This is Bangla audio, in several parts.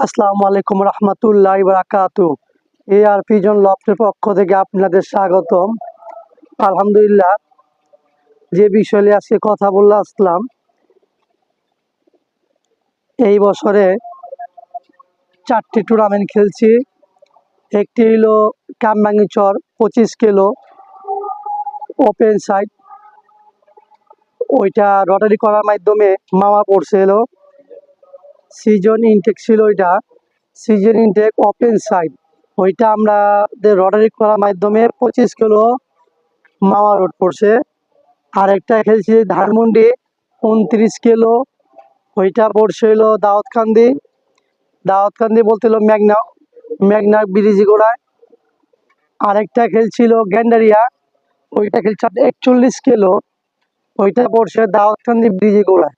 আসসালামু আলাইকুম রহমতুল্লাহ বারাকাতু এ আর পিজন লফটের পক্ষ থেকে আপনাদের স্বাগতম। আলহামদুলিল্লাহ, যে বিষয় নিয়ে আজকে কথা বললে আসলাম, এই বছরে চারটি টুর্নামেন্ট খেলছি। একটি হলো কামরাঙ্গিচর পঁচিশ কিলো ওপেন সাইড ওইটা রটারি করার মাধ্যমে মামা পড়ছে এলো সিজন ইনটেক ছিল ওইটা। সিজন ইনটেক ওপেন সাইড ওইটা আমরা রটারি করার মাধ্যমে পঁচিশ কিলো মামা রোড পড়ছে। আর একটা খেলছি ধানমন্ডি, উনত্রিশ কিলো। ওইটা পড়ছে হলো দাউদকান্দি। দাউদকান্দি বলতে হলো মেঘনা মেঘনা ব্রিজ গোড়ায়। আরেকটা খেলছিল গ্যান্ডারিয়া। ওইটা খেলছে একচল্লিশ কিলো। ওইটা পড়ছে দাউদকান্দি ব্রিজ গোড়ায়।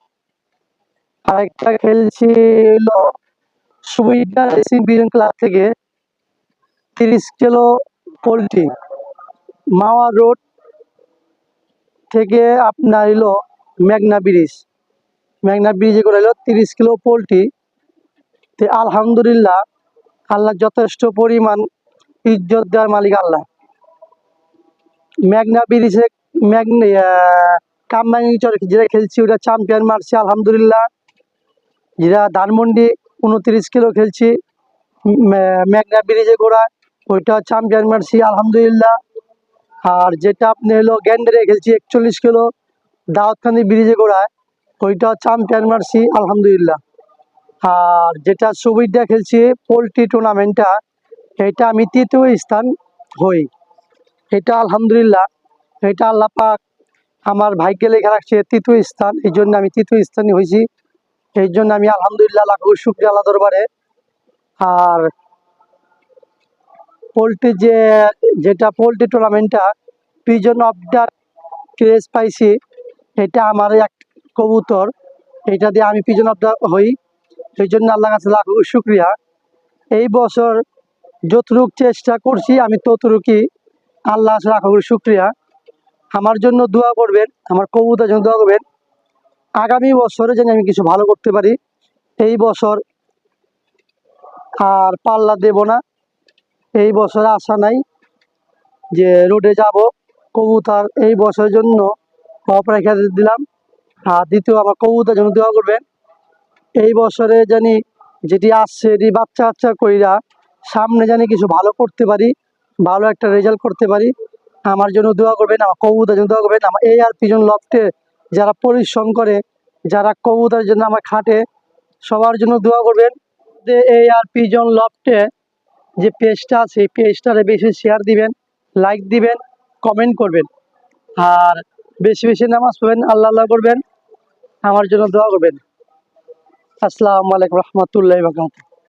আরেকটা খেলছিল সুবিধা রেসিং বিজন ক্লাব থেকে, তিরিশ কিলো পোলট্রি। মাওয়া রোড থেকে আপনার এলো মেঘনা ব্রিজ মেঘনা ব্রিজে করে এলো তিরিশ কিলো পোলট্রি। তো আলহামদুলিল্লাহ, আল্লাহ যথেষ্ট পরিমাণ ইজ্জত দেওয়ার মালিক আল্লাহ। মেঘনা ব্রিজে মেঘনা কামরাঙ্গি চর যেটা খেলছি ওটা চ্যাম্পিয়ন মারছি, আলহামদুলিল্লাহ। যেটা ধানমন্ডি উনত্রিশ কিলো খেলছি মেঘনা ব্রিজে গোড়া ওইটা চ্যাম্পিয়ন মারছি, আলহামদুলিল্লাহ। আর যেটা আপনি হলো গ্যান্ডারে খেলছি, একচল্লিশ কিলো দাওয়াতখানি ব্রিজে ঘোড়ায় ওইটা চ্যাম্পিয়ন মারছি, আলহামদুলিল্লাহ। আর যেটা সুবিধা খেলছি, পোলট্রি টুর্নামেন্টটা এটা আমি তৃতীয় স্থান হই। এটা আলহামদুলিল্লাহ, এটা আল্লাহ পাক আমার ভাগ্যে লেখা রাখছে, তৃতীয় স্থান, এই জন্য আমি তৃতীয় স্থানই হয়েছি। এই জন্য আমি আলহামদুলিল্লাহ লাখ শুক্রিয়া আল্লাহ দরবারে। আর পোলট্রি যে, যেটা পোলট্রি টুর্নামেন্টটা, পিজন অফ দ্য ক্রেজ পাইছি, এটা আমার এক কবুতর। এটা দিয়ে আমি পিজন অফ দ্য হই সেই জন্য আল্লাহ কাছে লাখ শুক্রিয়া। এই বছর যতটুক চেষ্টা করছি, আমি ততটুকুই আল্লাহ লাখ শুক্রিয়া। আমার জন্য দোয়া করবেন, আমার কবুতার জন্য দোয়া করবেন। আগামী বছরে যেন আমি কিছু ভালো করতে পারি, এই বছর আর পাল্লা দেব না। এই বছরে আশা নাই যে রোডে যাব। কবুতার এই বছরের জন্য অপরেখা দিলাম। আর দ্বিতীয় আমার কবুতার জন্য দোয়া করবেন, এই বছরে জানি যেটি আসছে এটি বাচ্চা বাচ্চা কইরা সামনে জানি কিছু ভালো করতে পারি, ভালো একটা রেজাল্ট করতে পারি, আমার জন্য দোয়া করবেন, আমার কবুতার জন্য দোয়া করবেন, আমার এই আর পিজন লফটে যারা পরিশ্রম করে, যারা কবুতার জন্য আমার খাটে, সবার জন্য দোয়া করবেন যে এই আর পিজন লফটে যে পেজটা আছে, এই পেজটারে বেশি শেয়ার দিবেন লাইক দিবেন কমেন্ট করবেন। আর বেশি বেশি নামাজ পড়বেন, আল্লাহ আল্লাহ করবেন, আমার জন্য দোয়া করবেন। আসসালামু আলাইকুম রহমতুল্লাহ বাকাত